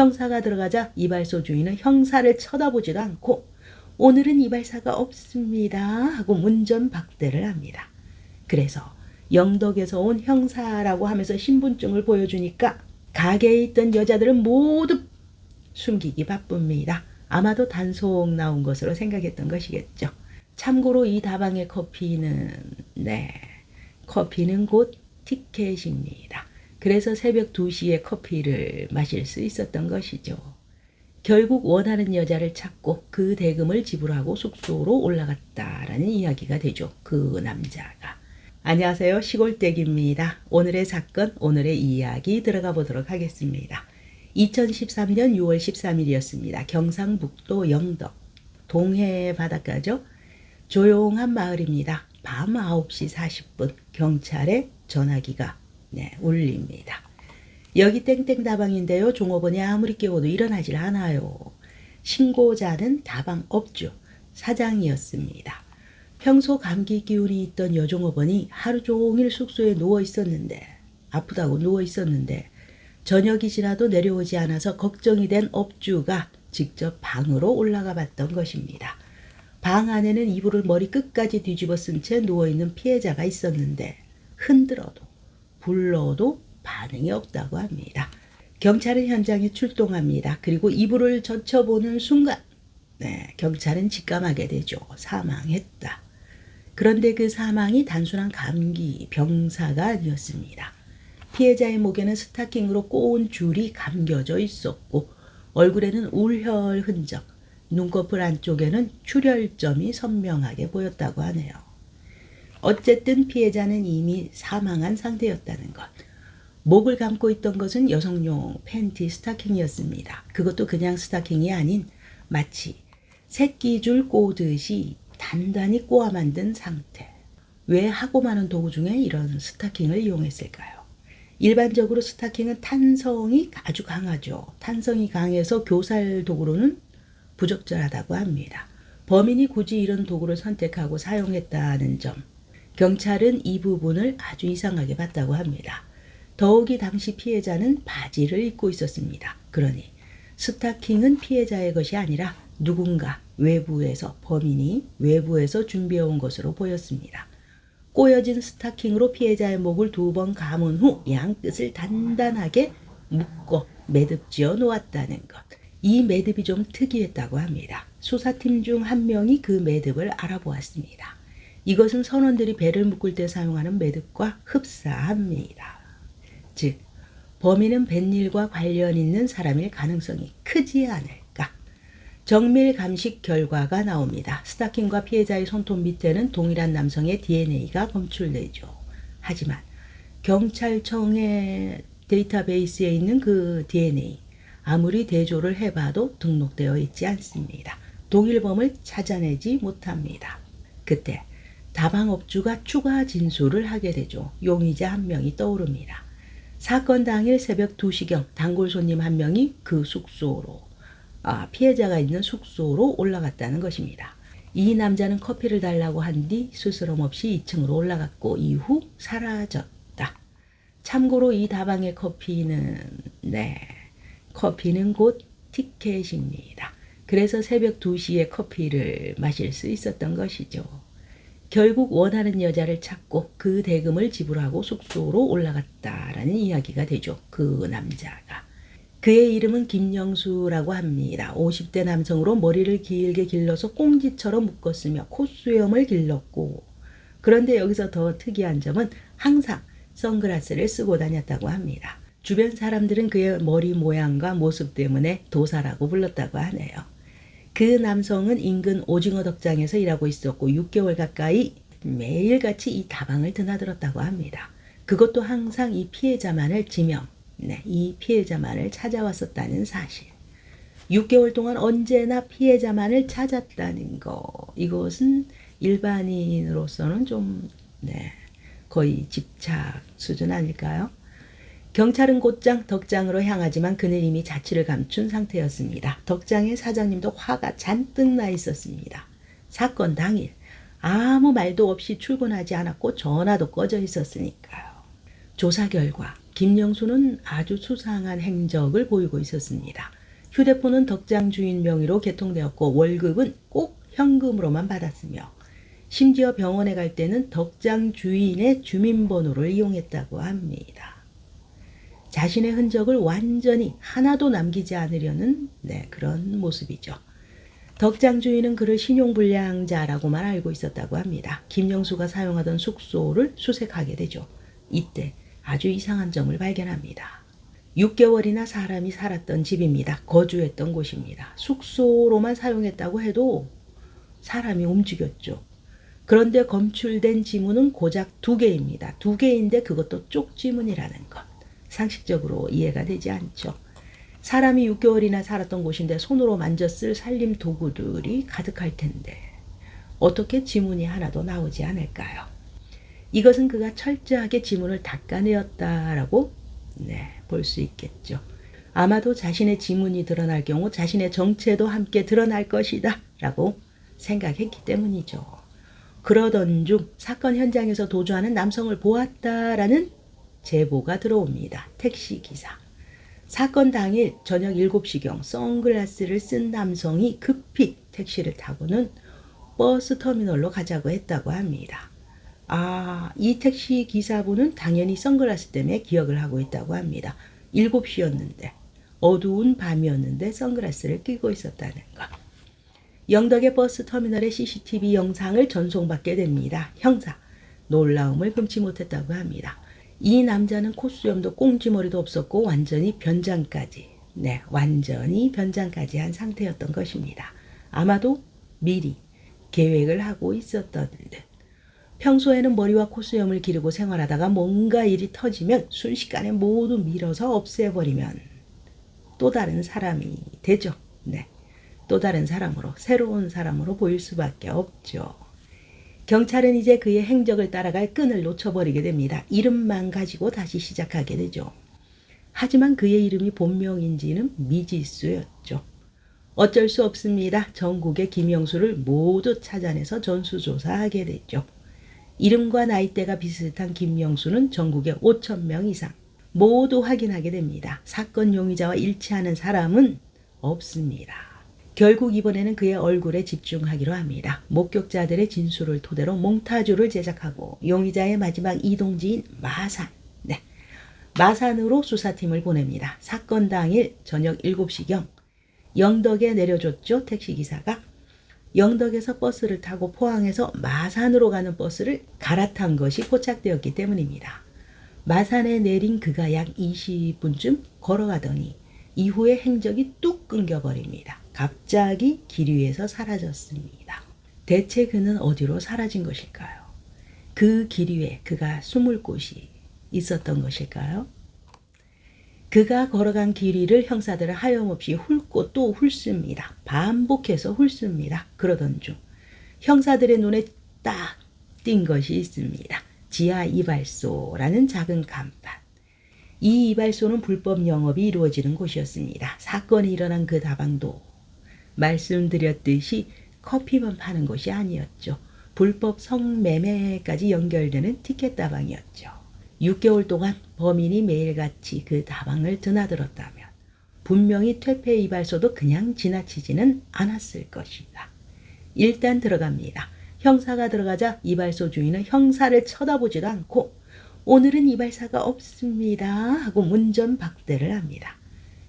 형사가 들어가자 이발소 주인은 형사를 쳐다보지도 않고 오늘은 이발사가 없습니다 하고 문전 박대를 합니다. 그래서 영덕에서 온 형사라고 하면서 신분증을 보여주니까 가게에 있던 여자들은 모두 숨기기 바쁩니다. 아마도 단속 나온 것으로 생각했던 것이겠죠. 참고로 이 다방의 커피는 네 커피는 곧 티켓입니다. 그래서 새벽 2시에 커피를 마실 수 있었던 것이죠. 결국 원하는 여자를 찾고 그 대금을 지불하고 숙소로 올라갔다라는 이야기가 되죠. 그 남자가. 안녕하세요. 시골댁입니다. 오늘의 사건, 오늘의 이야기 들어가 보도록 하겠습니다. 2013년 6월 13일이었습니다. 경상북도 영덕 동해 바닷가죠. 조용한 마을입니다. 밤 9시 40분 경찰에 전화기가 네, 울립니다. 여기 땡땡 다방인데요. 종업원이 아무리 깨워도 일어나질 않아요. 신고자는 다방 업주 사장이었습니다. 평소 감기 기운이 있던 여종업원이 하루 종일 숙소에 누워 있었는데 아프다고 누워 있었는데 저녁이 지나도 내려오지 않아서 걱정이 된 업주가 직접 방으로 올라가 봤던 것입니다. 방 안에는 이불을 머리 끝까지 뒤집어 쓴 채 누워있는 피해자가 있었는데 흔들어도 불러도 반응이 없다고 합니다. 경찰은 현장에 출동합니다. 그리고 이불을 젖혀보는 순간 네, 경찰은 직감하게 되죠. 사망했다. 그런데 그 사망이 단순한 감기, 병사가 아니었습니다. 피해자의 목에는 스타킹으로 꼬운 줄이 감겨져 있었고 얼굴에는 울혈 흔적, 눈꺼풀 안쪽에는 출혈점이 선명하게 보였다고 하네요. 어쨌든 피해자는 이미 사망한 상태였다는 것. 목을 감고 있던 것은 여성용 팬티 스타킹이었습니다. 그것도 그냥 스타킹이 아닌 마치 새끼줄 꼬듯이 단단히 꼬아 만든 상태. 왜 하고 많은 도구 중에 이런 스타킹을 이용했을까요? 일반적으로 스타킹은 탄성이 아주 강하죠. 탄성이 강해서 교살 도구로는 부적절하다고 합니다. 범인이 굳이 이런 도구를 선택하고 사용했다는 점. 경찰은 이 부분을 아주 이상하게 봤다고 합니다. 더욱이 당시 피해자는 바지를 입고 있었습니다. 그러니 스타킹은 피해자의 것이 아니라 누군가 외부에서 범인이 외부에서 준비해 온 것으로 보였습니다. 꼬여진 스타킹으로 피해자의 목을 두 번 감은 후 양끝을 단단하게 묶어 매듭 지어 놓았다는 것. 이 매듭이 좀 특이했다고 합니다. 수사팀 중 한 명이 그 매듭을 알아보았습니다. 이것은 선원들이 배를 묶을 때 사용하는 매듭과 흡사합니다. 즉, 범인은 뱃일과 관련 있는 사람일 가능성이 크지 않을까. 정밀 감식 결과가 나옵니다. 스타킹과 피해자의 손톱 밑에는 동일한 남성의 DNA가 검출되죠. 하지만 경찰청의 데이터베이스에 있는 그 DNA, 아무리 대조를 해봐도 등록되어 있지 않습니다. 동일범을 찾아내지 못합니다. 그때 다방업주가 추가 진술을 하게 되죠. 용의자 한 명이 떠오릅니다. 사건 당일 새벽 2시경 단골 손님 한 명이 그 숙소로 아, 피해자가 있는 숙소로 올라갔다는 것입니다. 이 남자는 커피를 달라고 한 뒤 스스럼 없이 2층으로 올라갔고 이후 사라졌다. 참고로 이 다방의 커피는 네 커피는 곧 티켓입니다. 그래서 새벽 2시에 커피를 마실 수 있었던 것이죠. 결국 원하는 여자를 찾고 그 대금을 지불하고 숙소로 올라갔다라는 이야기가 되죠. 그 남자가. 그의 이름은 김영수라고 합니다. 50대 남성으로 머리를 길게 길러서 꽁지처럼 묶었으며 콧수염을 길렀고 그런데 여기서 더 특이한 점은 항상 선글라스를 쓰고 다녔다고 합니다. 주변 사람들은 그의 머리 모양과 모습 때문에 도사라고 불렀다고 하네요. 그 남성은 인근 오징어 덕장에서 일하고 있었고 6개월 가까이 매일같이 이 다방을 드나들었다고 합니다. 그것도 항상 이 피해자만을 지명, 네, 이 피해자만을 찾아왔었다는 사실. 6개월 동안 언제나 피해자만을 찾았다는 거. 이것은 일반인으로서는 좀, 네, 거의 집착 수준 아닐까요? 경찰은 곧장 덕장으로 향하지만 그는 이미 자취를 감춘 상태였습니다. 덕장의 사장님도 화가 잔뜩 나 있었습니다. 사건 당일 아무 말도 없이 출근하지 않았고 전화도 꺼져 있었으니까요. 조사 결과 김영수는 아주 수상한 행적을 보이고 있었습니다. 휴대폰은 덕장 주인 명의로 개통되었고 월급은 꼭 현금으로만 받았으며 심지어 병원에 갈 때는 덕장 주인의 주민번호를 이용했다고 합니다. 자신의 흔적을 완전히 하나도 남기지 않으려는 네, 그런 모습이죠. 덕장 주인은 그를 신용불량자라고만 알고 있었다고 합니다. 김영수가 사용하던 숙소를 수색하게 되죠. 이때 아주 이상한 점을 발견합니다. 6개월이나 사람이 살았던 집입니다. 거주했던 곳입니다. 숙소로만 사용했다고 해도 사람이 움직였죠. 그런데 검출된 지문은 고작 두 개입니다. 두 개인데 그것도 쪽지문이라는 것. 상식적으로 이해가 되지 않죠. 사람이 6개월이나 살았던 곳인데 손으로 만졌을 살림 도구들이 가득할 텐데 어떻게 지문이 하나도 나오지 않을까요? 이것은 그가 철저하게 지문을 닦아내었다라고 네, 볼 수 있겠죠. 아마도 자신의 지문이 드러날 경우 자신의 정체도 함께 드러날 것이다 라고 생각했기 때문이죠. 그러던 중 사건 현장에서 도주하는 남성을 보았다라는 제보가 들어옵니다. 택시 기사. 사건 당일 저녁 7시경 선글라스를 쓴 남성이 급히 택시를 타고는 버스 터미널로 가자고 했다고 합니다. 아, 이 택시 기사분은 당연히 선글라스 때문에 기억을 하고 있다고 합니다. 7시였는데, 어두운 밤이었는데 선글라스를 끼고 있었다는 것. 영덕의 버스 터미널의 CCTV 영상을 전송받게 됩니다. 형사, 놀라움을 금치 못했다고 합니다. 이 남자는 콧수염도 꽁지머리도 없었고 완전히 변장까지, 네, 완전히 변장까지 한 상태였던 것입니다. 아마도 미리 계획을 하고 있었던 듯. 평소에는 머리와 콧수염을 기르고 생활하다가 뭔가 일이 터지면 순식간에 모두 밀어서 없애버리면 또 다른 사람이 되죠. 네. 또 다른 사람으로, 새로운 사람으로 보일 수밖에 없죠. 경찰은 이제 그의 행적을 따라갈 끈을 놓쳐버리게 됩니다. 이름만 가지고 다시 시작하게 되죠. 하지만 그의 이름이 본명인지는 미지수였죠. 어쩔 수 없습니다. 전국의 김영수를 모두 찾아내서 전수조사하게 됐죠. 이름과 나이대가 비슷한 김영수는 전국에 5천 명 이상 모두 확인하게 됩니다. 사건 용의자와 일치하는 사람은 없습니다. 결국 이번에는 그의 얼굴에 집중하기로 합니다. 목격자들의 진술을 토대로 몽타주를 제작하고 용의자의 마지막 이동지인 마산, 네, 마산으로 수사팀을 보냅니다. 사건 당일 저녁 7시경 영덕에 내려줬죠 택시기사가 영덕에서 버스를 타고 포항에서 마산으로 가는 버스를 갈아탄 것이 포착되었기 때문입니다. 마산에 내린 그가 약 20분쯤 걸어가더니 이후에 행적이 뚝 끊겨버립니다. 갑자기 길 위에서 사라졌습니다. 대체 그는 어디로 사라진 것일까요? 그 길 위에 그가 숨을 곳이 있었던 것일까요? 그가 걸어간 길 위를 형사들은 하염없이 훑고 또 훑습니다. 반복해서 훑습니다. 그러던 중 형사들의 눈에 딱 띈 것이 있습니다. 지하 이발소라는 작은 간판. 이 이발소는 불법 영업이 이루어지는 곳이었습니다. 사건이 일어난 그 다방도 말씀드렸듯이 커피만 파는 곳이 아니었죠. 불법 성매매까지 연결되는 티켓 다방이었죠. 6개월 동안 범인이 매일같이 그 다방을 드나들었다면 분명히 퇴폐 이발소도 그냥 지나치지는 않았을 것이다. 일단 들어갑니다. 형사가 들어가자 이발소 주인은 형사를 쳐다보지도 않고 오늘은 이발사가 없습니다 하고 문전 박대를 합니다.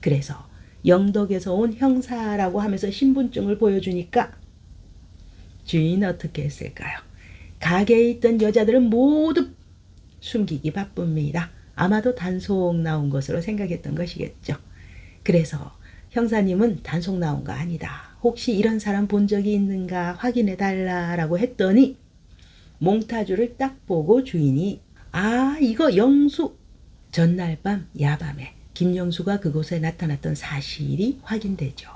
그래서 영덕에서 온 형사라고 하면서 신분증을 보여주니까 주인 어떻게 했을까요? 가게에 있던 여자들은 모두 숨기기 바쁩니다. 아마도 단속 나온 것으로 생각했던 것이겠죠. 그래서 형사님은 단속 나온 거 아니다. 혹시 이런 사람 본 적이 있는가 확인해 달라라고 했더니 몽타주를 딱 보고 주인이 아 이거 영수 전날 밤 야밤에 김영수가 그곳에 나타났던 사실이 확인되죠.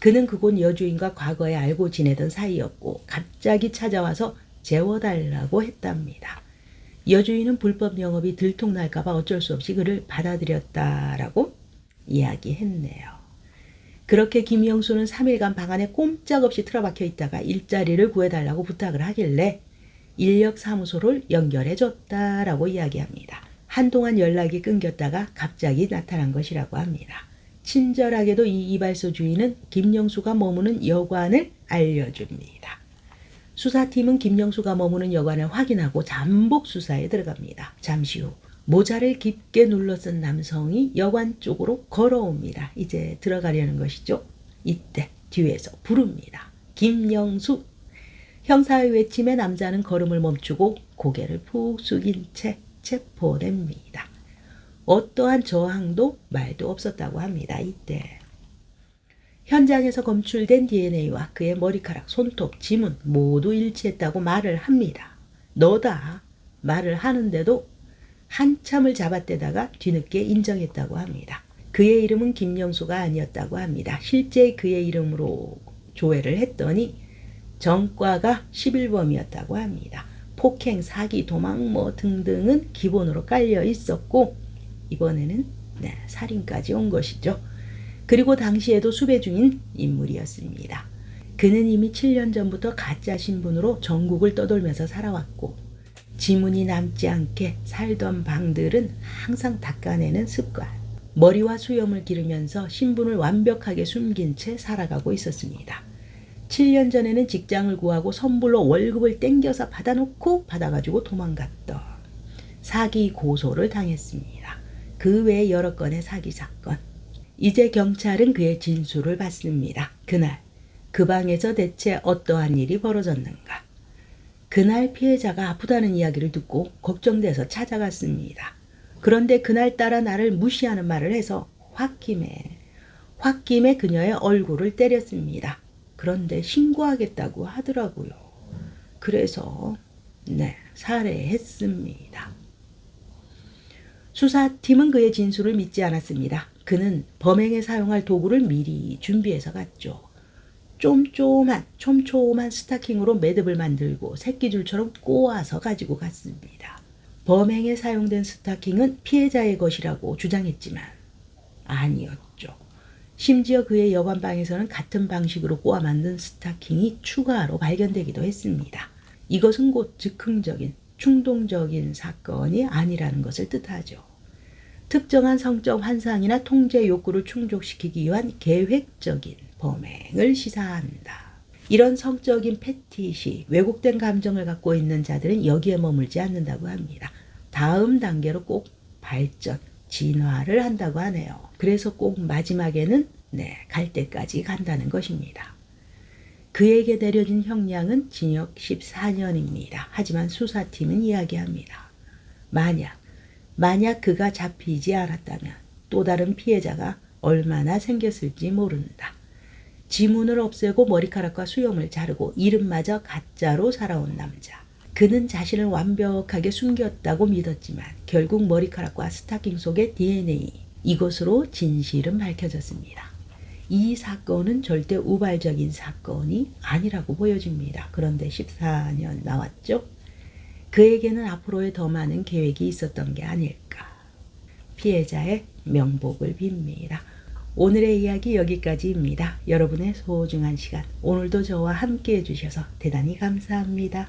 그는 그곳 여주인과 과거에 알고 지내던 사이였고 갑자기 찾아와서 재워달라고 했답니다. 여주인은 불법 영업이 들통날까봐 어쩔 수 없이 그를 받아들였다라고 이야기했네요. 그렇게 김영수는 3일간 방 안에 꼼짝없이 틀어박혀 있다가 일자리를 구해달라고 부탁을 하길래 인력사무소를 연결해줬다라고 이야기합니다. 한동안 연락이 끊겼다가 갑자기 나타난 것이라고 합니다. 친절하게도 이 이발소 주인은 김영수가 머무는 여관을 알려줍니다. 수사팀은 김영수가 머무는 여관을 확인하고 잠복 수사에 들어갑니다. 잠시 후 모자를 깊게 눌러쓴 남성이 여관 쪽으로 걸어옵니다. 이제 들어가려는 것이죠. 이때 뒤에서 부릅니다. 김영수. 형사의 외침에 남자는 걸음을 멈추고 고개를 푹 숙인 채 체포됩니다. 어떠한 저항도 말도 없었다고 합니다. 이때 현장에서 검출된 DNA와 그의 머리카락, 손톱, 지문 모두 일치했다고 말을 합니다. 너다 말을 하는데도 한참을 잡아떼다가 뒤늦게 인정했다고 합니다. 그의 이름은 김영수가 아니었다고 합니다. 실제 그의 이름으로 조회를 했더니 전과가 11범이었다고 합니다. 폭행, 사기, 도망 뭐 등등은 기본으로 깔려 있었고 이번에는 네, 살인까지 온 것이죠. 그리고 당시에도 수배 중인 인물이었습니다. 그는 이미 7년 전부터 가짜 신분으로 전국을 떠돌면서 살아왔고 지문이 남지 않게 살던 방들은 항상 닦아내는 습관. 머리와 수염을 기르면서 신분을 완벽하게 숨긴 채 살아가고 있었습니다. 7년 전에는 직장을 구하고 선불로 월급을 땡겨서 받아놓고 받아가지고 도망갔던 사기 고소를 당했습니다. 그 외에 여러 건의 사기 사건. 이제 경찰은 그의 진술을 받습니다. 그날 그 방에서 대체 어떠한 일이 벌어졌는가. 그날 피해자가 아프다는 이야기를 듣고 걱정돼서 찾아갔습니다. 그런데 그날따라 나를 무시하는 말을 해서 홧김에 홧김에 그녀의 얼굴을 때렸습니다. 그런데 신고하겠다고 하더라고요. 그래서 네, 살해했습니다. 수사팀은 그의 진술을 믿지 않았습니다. 그는 범행에 사용할 도구를 미리 준비해서 갔죠. 쫌쫌한 촘촘한 스타킹으로 매듭을 만들고 새끼줄처럼 꼬아서 가지고 갔습니다. 범행에 사용된 스타킹은 피해자의 것이라고 주장했지만 아니었죠. 심지어 그의 여관방에서는 같은 방식으로 꼬아 만든 스타킹이 추가로 발견되기도 했습니다. 이것은 곧 즉흥적인 충동적인 사건이 아니라는 것을 뜻하죠. 특정한 성적 환상이나 통제 욕구를 충족시키기 위한 계획적인 범행을 시사한다. 이런 성적인 패티시, 왜곡된 감정을 갖고 있는 자들은 여기에 머물지 않는다고 합니다. 다음 단계로 꼭 발전, 진화를 한다고 하네요. 그래서 꼭 마지막에는 네, 갈 때까지 간다는 것입니다. 그에게 내려진 형량은 징역 14년입니다. 하지만 수사팀은 이야기합니다. 만약 만약 그가 잡히지 않았다면 또 다른 피해자가 얼마나 생겼을지 모른다. 지문을 없애고 머리카락과 수염을 자르고 이름마저 가짜로 살아온 남자. 그는 자신을 완벽하게 숨겼다고 믿었지만 결국 머리카락과 스타킹 속의 DNA 이것으로 진실은 밝혀졌습니다. 이 사건은 절대 우발적인 사건이 아니라고 보여집니다. 그런데 14년 나왔죠? 그에게는 앞으로의 더 많은 계획이 있었던 게 아닐까. 피해자의 명복을 빕니다. 오늘의 이야기 여기까지입니다. 여러분의 소중한 시간, 오늘도 저와 함께 해주셔서 대단히 감사합니다.